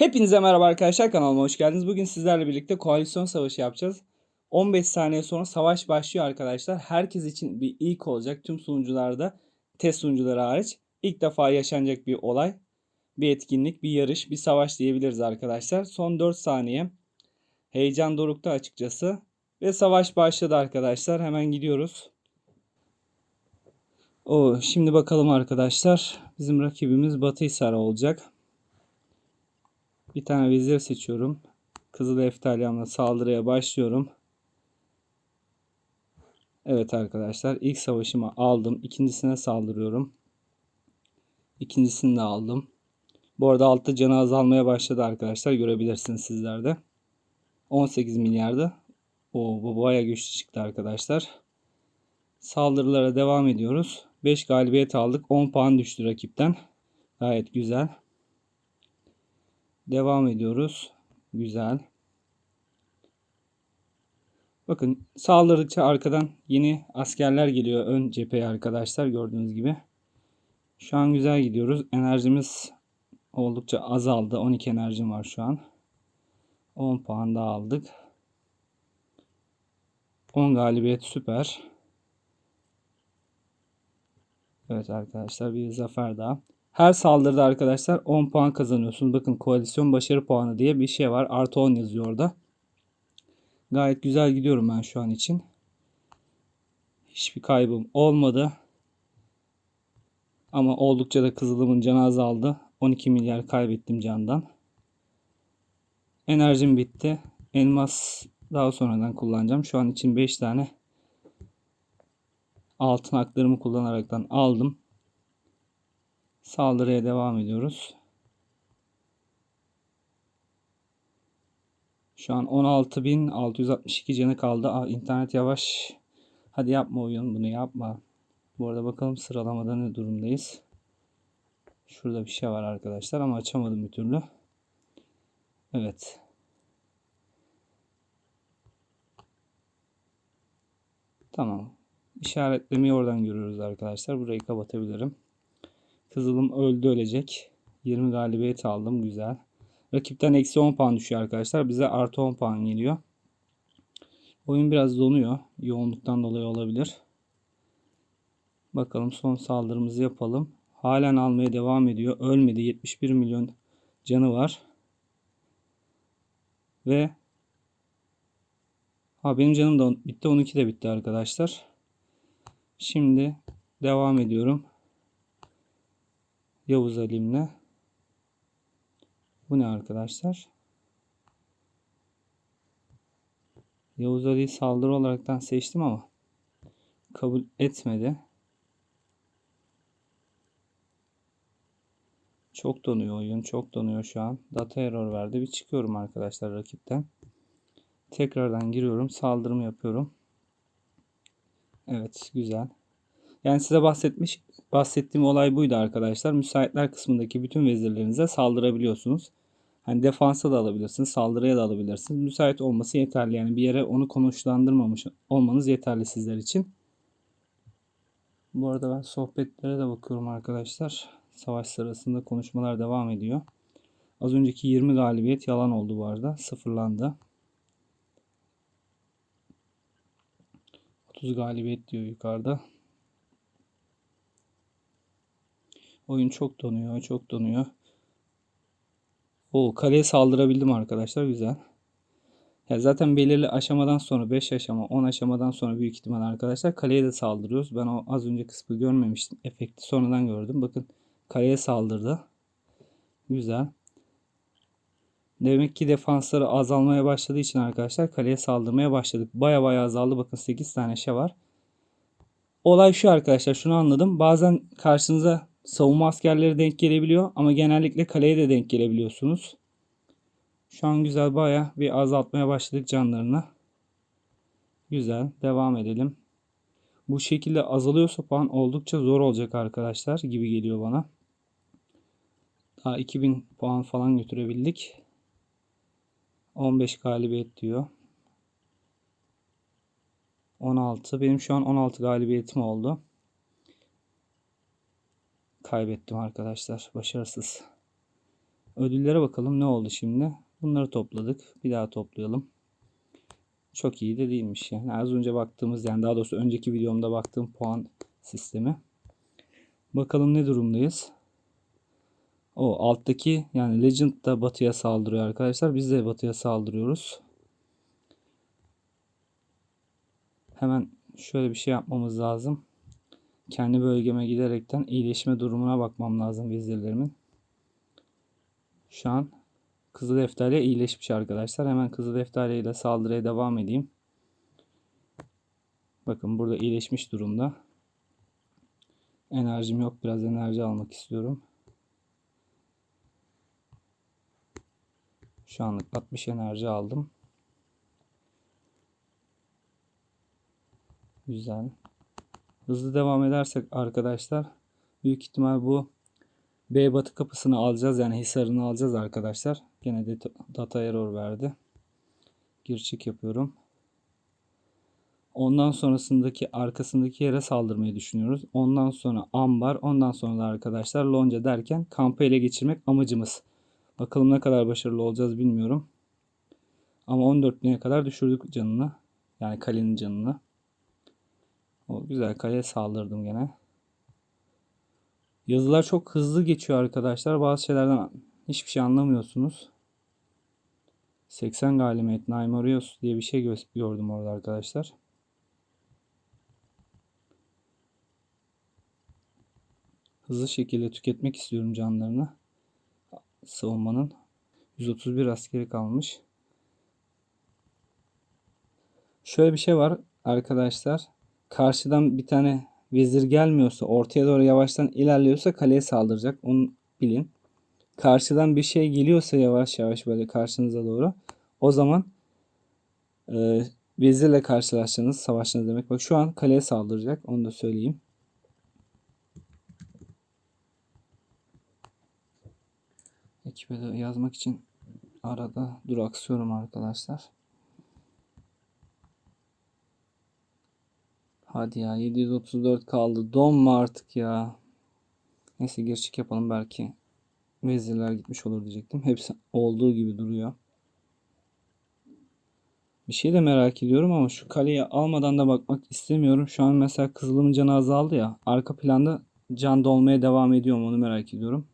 Hepinize merhaba arkadaşlar kanalıma hoş geldiniz. Bugün sizlerle birlikte koalisyon savaşı yapacağız. 15 saniye sonra savaş başlıyor arkadaşlar. Herkes için bir ilk olacak. Tüm sunucularda test sunucuları hariç ilk defa yaşanacak bir olay. Bir etkinlik, bir yarış, bir savaş diyebiliriz arkadaşlar. Son 4 saniye. Heyecan dorukta açıkçası. Ve savaş başladı arkadaşlar. Hemen gidiyoruz. O şimdi bakalım arkadaşlar. Bizim rakibimiz Batıhisar olacak. Bir tane vezir seçiyorum. Kızıl eftalyamla saldırıya başlıyorum. Evet arkadaşlar ilk savaşımı aldım. İkincisine saldırıyorum. İkincisini de aldım. Bu arada altta canı azalmaya başladı arkadaşlar. Görebilirsiniz sizler de. 18 milyardı. Oo, bu baya güçlü çıktı arkadaşlar. Saldırılara devam ediyoruz. 5 galibiyet aldık. 10 puan düştü rakipten. Gayet güzel. Devam ediyoruz. Güzel. Bakın saldırdıkça arkadan yeni askerler geliyor ön cepheye arkadaşlar gördüğünüz gibi. Şu an güzel gidiyoruz. Enerjimiz oldukça azaldı. 12 enerjim var şu an. 10 puan daha aldık. 10 galibiyet süper. Evet arkadaşlar bir zafer daha. Her saldırıda arkadaşlar 10 puan kazanıyorsunuz. Bakın koalisyon başarı puanı diye bir şey var. Artı 10 yazıyor orada. Gayet güzel gidiyorum ben şu an için. Hiçbir kaybım olmadı. Ama oldukça da kızılımın canı azaldı. 12 milyar kaybettim candan. Enerjim bitti. Elmas daha sonradan kullanacağım. Şu an için 5 tane altın haklarımı kullanaraktan aldım. Saldırıya devam ediyoruz. Şu an 16.662 canı kaldı. Aa, internet yavaş. Hadi yapma oyun bunu yapma. Bu arada bakalım sıralamada ne durumdayız. Şurada bir şey var arkadaşlar ama açamadım bir türlü. Evet. Tamam. İşaretlemeyi oradan görüyoruz arkadaşlar. Burayı kapatabilirim. Kızılım öldü ölecek. 20 galibiyet aldım. Güzel. Rakipten eksi 10 puan düşüyor arkadaşlar. Bize artı 10 puan geliyor. Oyun biraz donuyor. Yoğunluktan dolayı olabilir. Bakalım son saldırımızı yapalım. Halen almaya devam ediyor. Ölmedi. 71 milyon canı var. Ve ha benim canım da bitti. 12 de bitti arkadaşlar. Şimdi devam ediyorum. Yavuz Alim'le. Bu ne arkadaşlar? Yavuz Ali'yi saldırı olaraktan seçtim ama kabul etmedi. Çok donuyor oyun. Çok donuyor şu an. Data error verdi. Bir çıkıyorum arkadaşlar rakipten. Tekrardan giriyorum. Saldırımı yapıyorum. Evet. Güzel. Yani size bahsetmiş bahsettiğim olay buydu arkadaşlar. Müsaitler kısmındaki bütün vezirlerinize saldırabiliyorsunuz. Hani defansa da alabilirsiniz, saldırıya da alabilirsiniz. Müsait olması yeterli. Yani bir yere onu konuşlandırmamış olmanız yeterli sizler için. Bu arada ben sohbetlere de bakıyorum arkadaşlar. Savaş sırasında konuşmalar devam ediyor. Az önceki 20 galibiyet yalan oldu bu arada. Sıfırlandı. 30 galibiyet diyor yukarıda. Oyun çok donuyor, çok donuyor. O kaleye saldırabildim arkadaşlar. Güzel. Ya zaten belirli aşamadan sonra 5 aşama, 10 aşamadan sonra büyük ihtimal arkadaşlar kaleye de saldırıyoruz. Ben o az önce kısmı görmemiştim. Efekti sonradan gördüm. Bakın kaleye saldırdı. Güzel. Demek ki defansları azalmaya başladığı için arkadaşlar kaleye saldırmaya başladık. Baya baya azaldı. Bakın 8 tane şey var. Olay şu arkadaşlar. Şunu anladım. Bazen karşınıza savunma askerleri denk gelebiliyor ama genellikle kaleye de denk gelebiliyorsunuz. Şu an güzel baya bir azaltmaya başladık canlarını. Güzel. Devam edelim. Bu şekilde azalıyorsa puan oldukça zor olacak arkadaşlar gibi geliyor bana. Daha 2000 puan falan götürebildik. 15 galibiyet diyor. 16. Benim şu an 16 galibiyetim oldu kaybettim arkadaşlar. Başarısız. Ödüllere bakalım ne oldu şimdi. Bunları topladık. Bir daha toplayalım. Çok iyi de değilmiş yani. Az önce baktığımız yani daha doğrusu önceki videomda baktığım puan sistemi. Bakalım ne durumdayız. O alttaki yani Legend da batıya saldırıyor arkadaşlar. Biz de batıya saldırıyoruz. Hemen şöyle bir şey yapmamız lazım. Kendi bölgeme giderekten iyileşme durumuna bakmam lazım vezirlerimin. Şu an Kızıl Eftalya iyileşmiş arkadaşlar. Hemen Kızıl Eftalya ile saldırıya devam edeyim. Bakın burada iyileşmiş durumda. Enerjim yok. Biraz enerji almak istiyorum. Şu anlık 60 enerji aldım. Güzel. Hızlı devam edersek arkadaşlar büyük ihtimal bu B batı kapısını alacağız. Yani Hisar'ını alacağız arkadaşlar. Gene de data error verdi. Gir çık yapıyorum. Ondan sonrasındaki arkasındaki yere saldırmayı düşünüyoruz. Ondan sonra ambar, ondan sonra da arkadaşlar lonca derken kampı ele geçirmek amacımız. Bakalım ne kadar başarılı olacağız bilmiyorum. Ama 14.000'e kadar düşürdük canını. Yani kalenin canını. O güzel kaleye saldırdım gene. Yazılar çok hızlı geçiyor arkadaşlar. Bazı şeylerden hiçbir şey anlamıyorsunuz. 80 galibiyet Naimorios diye bir şey gördüm orada arkadaşlar. Hızlı şekilde tüketmek istiyorum canlarını. Savunmanın 131 askeri kalmış. Şöyle bir şey var arkadaşlar. Karşıdan bir tane vezir gelmiyorsa, ortaya doğru yavaştan ilerliyorsa kaleye saldıracak. Onu bilin. Karşıdan bir şey geliyorsa yavaş yavaş böyle karşınıza doğru. O zaman e, vezirle karşılaştığınız, savaştığınız demek. Bak şu an kaleye saldıracak. Onu da söyleyeyim. Ekibe de yazmak için arada duraksıyorum arkadaşlar. Hadi ya 734 kaldı. Donma artık ya. Neyse çık yapalım belki. Vezirler gitmiş olur diyecektim. Hepsi olduğu gibi duruyor. Bir şey de merak ediyorum ama şu kaleyi almadan da bakmak istemiyorum. Şu an mesela Kızılım'ın canı azaldı ya. Arka planda can dolmaya devam ediyor mu onu merak ediyorum.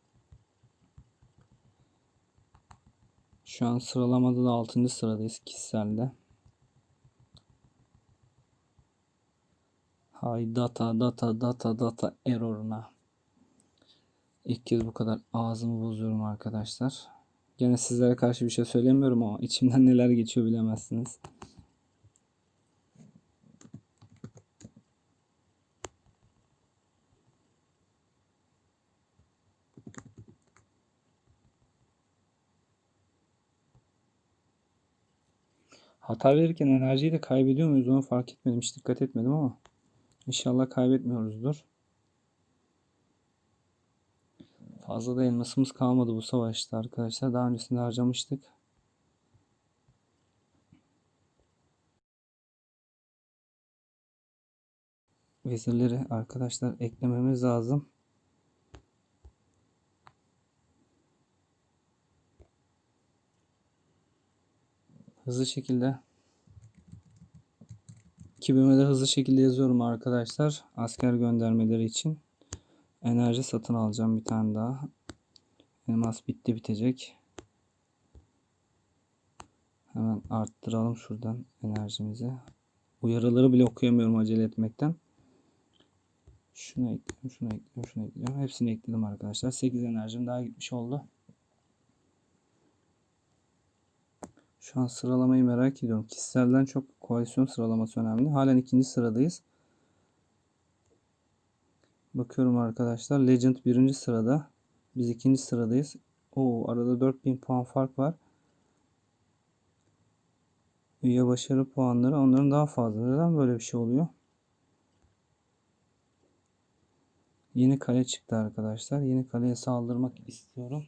Şu an sıralamada da 6. sıradayız kişiselde. Hay data data data data error'una. İlk kez bu kadar ağzımı bozuyorum arkadaşlar. Gene sizlere karşı bir şey söylemiyorum ama içimden neler geçiyor bilemezsiniz. Hata verirken enerjiyi de kaybediyor muyuz onu fark etmedim. Hiç dikkat etmedim ama. İnşallah kaybetmiyoruzdur. Fazla da elmasımız kalmadı bu savaşta arkadaşlar. Daha öncesinde harcamıştık. Vezirleri arkadaşlar eklememiz lazım. Hızlı şekilde Ekibime de hızlı şekilde yazıyorum arkadaşlar. Asker göndermeleri için. Enerji satın alacağım bir tane daha. Elmas bitti bitecek. Hemen arttıralım şuradan enerjimizi. Uyarıları bile okuyamıyorum acele etmekten. Şunu ekliyorum, şunu ekliyorum, şunu ekliyorum. Hepsini ekledim arkadaşlar. 8 enerjim daha gitmiş oldu. Şu an sıralamayı merak ediyorum. Kişiselden çok koalisyon sıralaması önemli. Halen ikinci sıradayız. Bakıyorum arkadaşlar. Legend birinci sırada. Biz ikinci sıradayız. Oo, arada 4000 puan fark var. Üye başarı puanları onların daha fazla. Neden böyle bir şey oluyor? Yeni kale çıktı arkadaşlar. Yeni kaleye saldırmak istiyorum.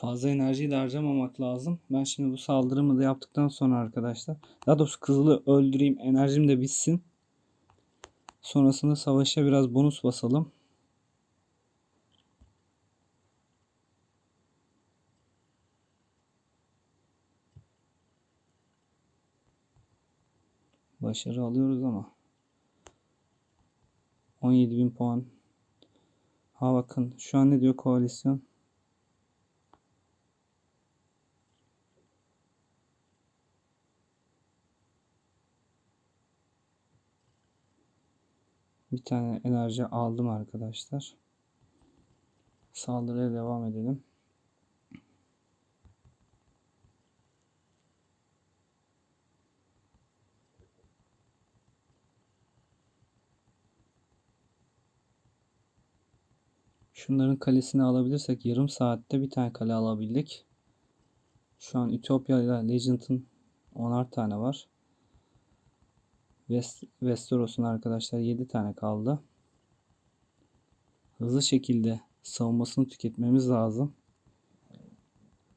Fazla enerjiyi de harcamamak lazım. Ben şimdi bu saldırımı da yaptıktan sonra arkadaşlar. Daha doğrusu kızılı öldüreyim. Enerjim de bitsin. Sonrasında savaşa biraz bonus basalım. Başarı alıyoruz ama 17.000 puan. Ha bakın şu an ne diyor koalisyon? Bir tane enerji aldım arkadaşlar. Saldırıya devam edelim. Şunların kalesini alabilirsek yarım saatte bir tane kale alabildik. Şu an Ütopya ile Legend'ın 10'ar tane var. West, Westeros'un arkadaşlar 7 tane kaldı. Hızlı şekilde savunmasını tüketmemiz lazım.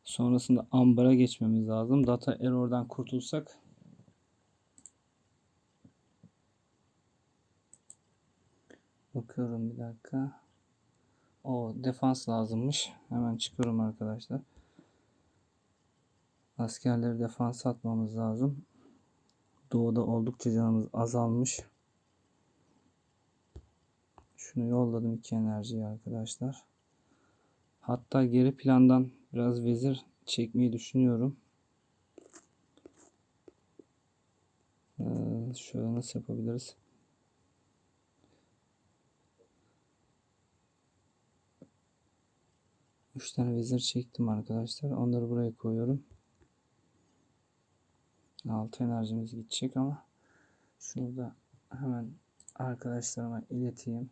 Sonrasında Ambar'a geçmemiz lazım. Data Error'dan kurtulsak Bakıyorum bir dakika. O defans lazımmış. Hemen çıkıyorum arkadaşlar. Askerleri defans atmamız lazım. Doğuda oldukça canımız azalmış. Şunu yolladım iki enerjiyi arkadaşlar. Hatta geri plandan biraz vezir çekmeyi düşünüyorum. Ee, şöyle nasıl yapabiliriz? Üç tane vezir çektim arkadaşlar. Onları buraya koyuyorum. 6 enerjimiz gidecek ama şunu da hemen arkadaşlarıma ileteyim.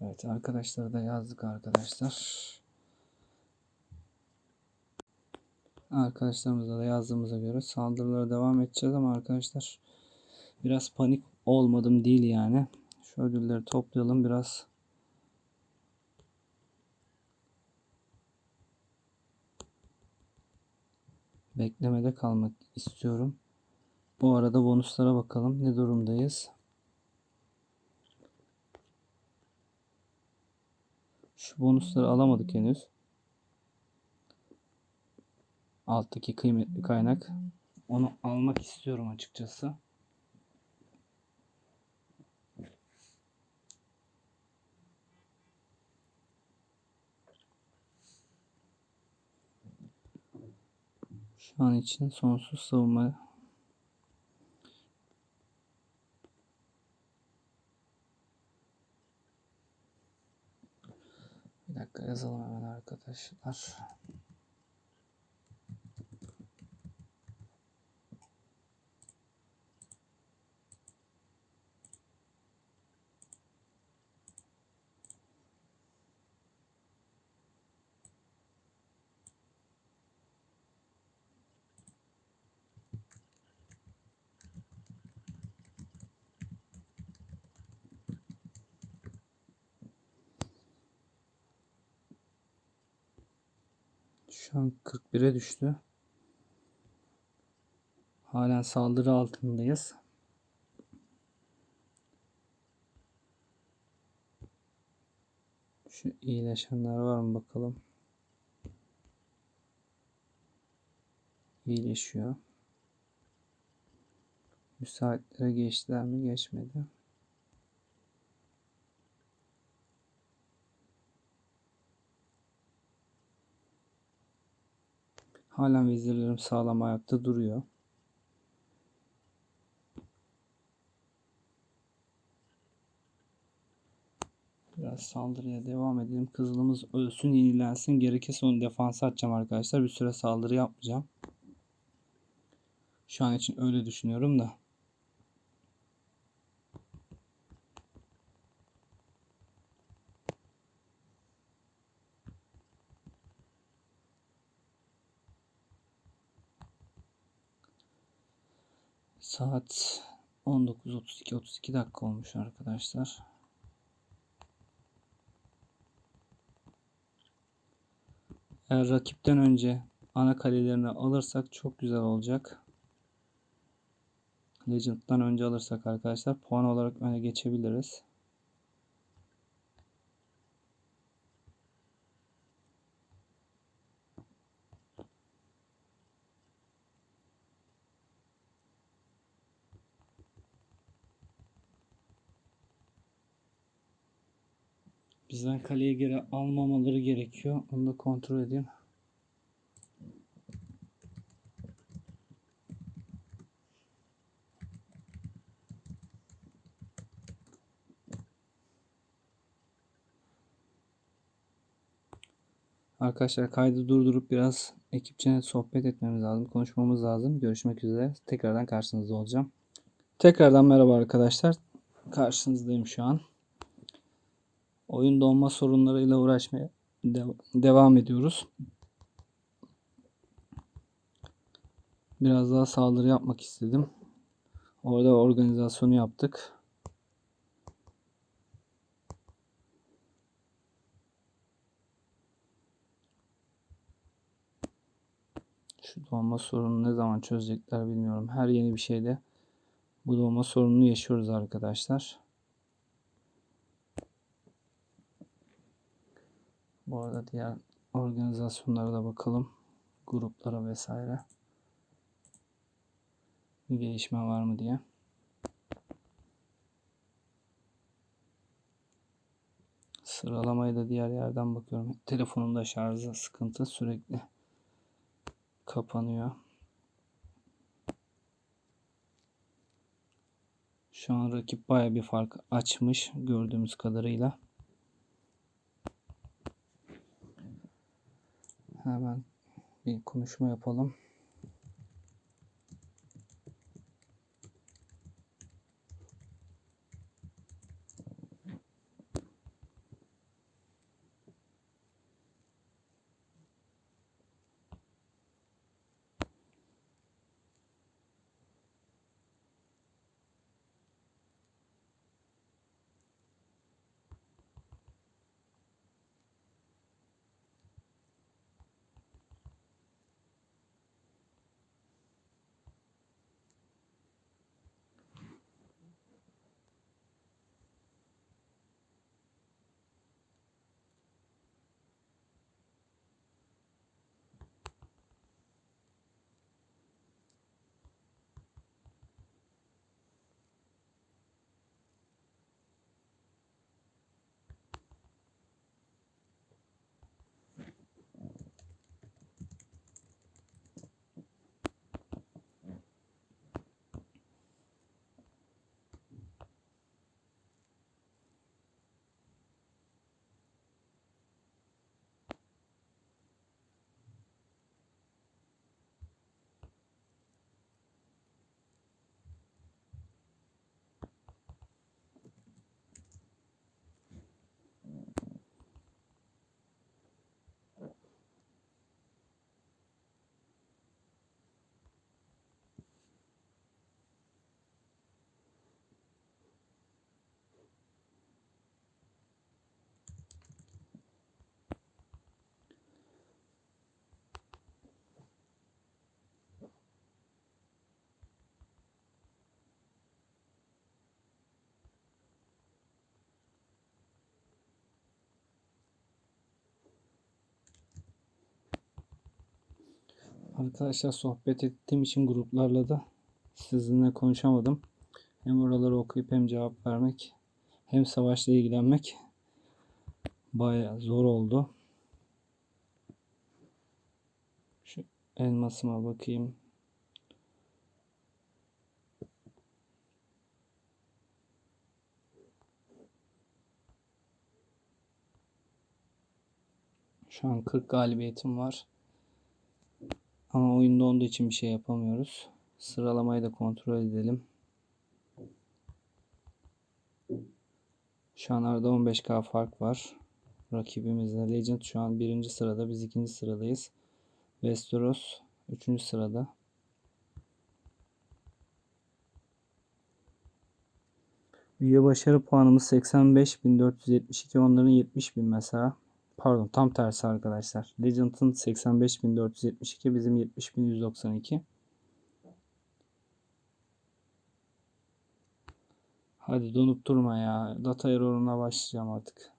Evet arkadaşlar da yazdık arkadaşlar. Arkadaşlarımıza da yazdığımıza göre saldırılara devam edeceğiz ama arkadaşlar biraz panik olmadım değil yani. Şu ödülleri toplayalım biraz beklemede kalmak istiyorum. Bu arada bonuslara bakalım. Ne durumdayız? Şu bonusları alamadık henüz. Alttaki kıymetli kaynak. Onu almak istiyorum açıkçası. Şu an için sonsuz savunma Bir dakika yazalım hemen arkadaşlar. Şu an 41'e düştü. Halen saldırı altındayız. Şu iyileşenler var mı bakalım. İyileşiyor. Müsaitlere geçtiler mi? Geçmedi. Halen vezirlerim sağlam ayakta duruyor. Biraz saldırıya devam edelim. Kızılımız ölsün, yenilensin. Gerekirse onu defansa atacağım arkadaşlar. Bir süre saldırı yapmayacağım. Şu an için öyle düşünüyorum da. Saat 19.32 32 dakika olmuş arkadaşlar. Eğer rakipten önce ana kalelerini alırsak çok güzel olacak. Legend'dan önce alırsak arkadaşlar puan olarak öne geçebiliriz. Bizden kaleye geri almamaları gerekiyor. Onu da kontrol edeyim. Arkadaşlar kaydı durdurup biraz ekipçe sohbet etmemiz lazım. Konuşmamız lazım. Görüşmek üzere. Tekrardan karşınızda olacağım. Tekrardan merhaba arkadaşlar. Karşınızdayım şu an. Oyun donma sorunlarıyla uğraşmaya dev- devam ediyoruz. Biraz daha saldırı yapmak istedim. Orada organizasyonu yaptık. Şu donma sorununu ne zaman çözecekler bilmiyorum. Her yeni bir şeyde bu donma sorununu yaşıyoruz arkadaşlar. Bu arada diğer organizasyonlara da bakalım. Gruplara vesaire. Bir gelişme var mı diye. Sıralamaya da diğer yerden bakıyorum. Telefonumda şarjı sıkıntı sürekli kapanıyor. Şu an rakip baya bir fark açmış gördüğümüz kadarıyla. Hemen bir konuşma yapalım. Arkadaşlar sohbet ettiğim için gruplarla da sizinle konuşamadım. Hem oraları okuyup hem cevap vermek hem savaşla ilgilenmek baya zor oldu. Şu elmasıma bakayım. Şu an 40 galibiyetim var. Ama oyunda olduğu için bir şey yapamıyoruz. Sıralamayı da kontrol edelim. Şu an arada 15k fark var. Rakibimizle Legend şu an birinci sırada. Biz ikinci sıradayız. Westeros üçüncü sırada. Üye başarı puanımız 85.472. Onların 70.000 mesela. Pardon tam tersi arkadaşlar. Legend'ın 85.472 bizim 70.192. Hadi donup durma ya. Data error'una başlayacağım artık.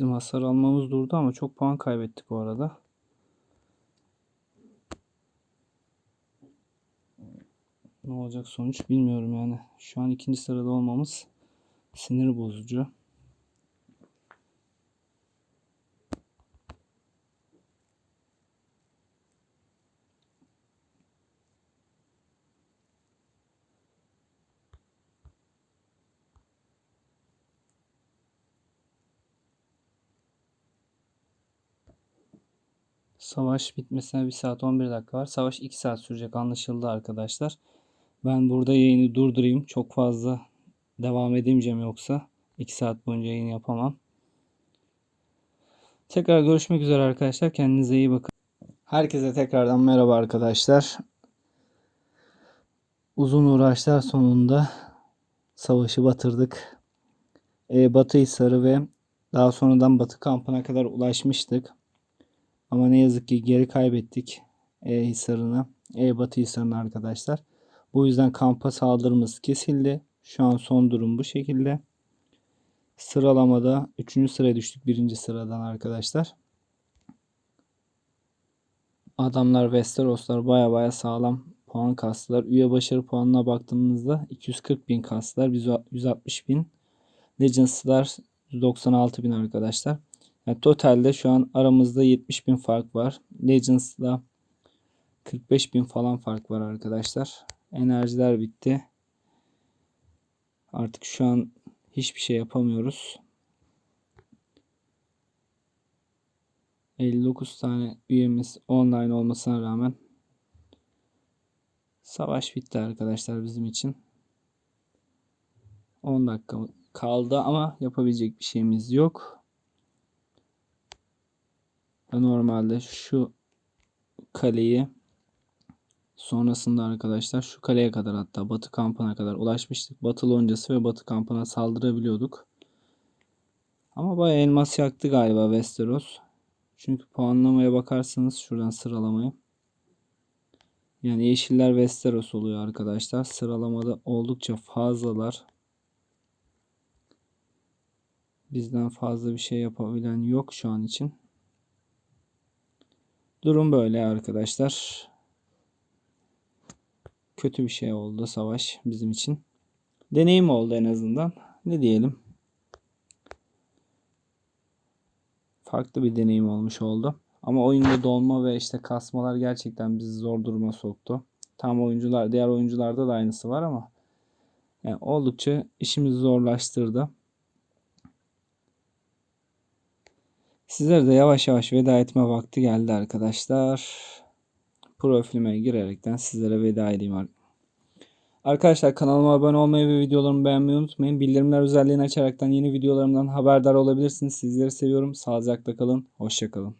Bizim hasar almamız durdu ama çok puan kaybettik o arada. Ne olacak sonuç bilmiyorum yani. Şu an ikinci sırada olmamız sinir bozucu. Savaş bitmesine 1 saat 11 dakika var. Savaş 2 saat sürecek anlaşıldı arkadaşlar. Ben burada yayını durdurayım. Çok fazla devam edemeyeceğim yoksa 2 saat boyunca yayın yapamam. Tekrar görüşmek üzere arkadaşlar. Kendinize iyi bakın. Herkese tekrardan merhaba arkadaşlar. Uzun uğraşlar sonunda savaşı batırdık. E, Batı Hisarı ve daha sonradan Batı kampına kadar ulaşmıştık. Ama ne yazık ki geri kaybettik E Hisarı'nı. E Batı Hisarı'nı arkadaşlar. Bu yüzden kampa saldırımız kesildi. Şu an son durum bu şekilde. Sıralamada 3. sıraya düştük 1. sıradan arkadaşlar. Adamlar Westeroslar baya baya sağlam puan kastılar. Üye başarı puanına baktığımızda 240 bin kastılar. Biz 160 bin. Legends'lar 196 bin arkadaşlar. Yani totalde şu an aramızda 70 bin fark var. Legends'la 45 bin falan fark var arkadaşlar. Enerjiler bitti. Artık şu an hiçbir şey yapamıyoruz. 59 tane üyemiz online olmasına rağmen savaş bitti arkadaşlar bizim için. 10 dakika kaldı ama yapabilecek bir şeyimiz yok. Normalde şu kaleyi sonrasında arkadaşlar şu kaleye kadar hatta Batı kampına kadar ulaşmıştık. Batı loncası ve Batı kampına saldırabiliyorduk. Ama bayağı elmas yaktı galiba Westeros. Çünkü puanlamaya bakarsanız şuradan sıralamayı. Yani yeşiller Westeros oluyor arkadaşlar. Sıralamada oldukça fazlalar. Bizden fazla bir şey yapabilen yok şu an için. Durum böyle arkadaşlar. Kötü bir şey oldu savaş bizim için. Deneyim oldu en azından. Ne diyelim. Farklı bir deneyim olmuş oldu. Ama oyunda dolma ve işte kasmalar gerçekten bizi zor duruma soktu. Tam oyuncular, diğer oyuncularda da aynısı var ama yani oldukça işimizi zorlaştırdı. Sizlere de yavaş yavaş veda etme vakti geldi arkadaşlar. Profilime girerekten sizlere veda edeyim. Arkadaşlar kanalıma abone olmayı ve videolarımı beğenmeyi unutmayın. Bildirimler özelliğini açaraktan yeni videolarımdan haberdar olabilirsiniz. Sizleri seviyorum. Sağlıcakla kalın. Hoşçakalın.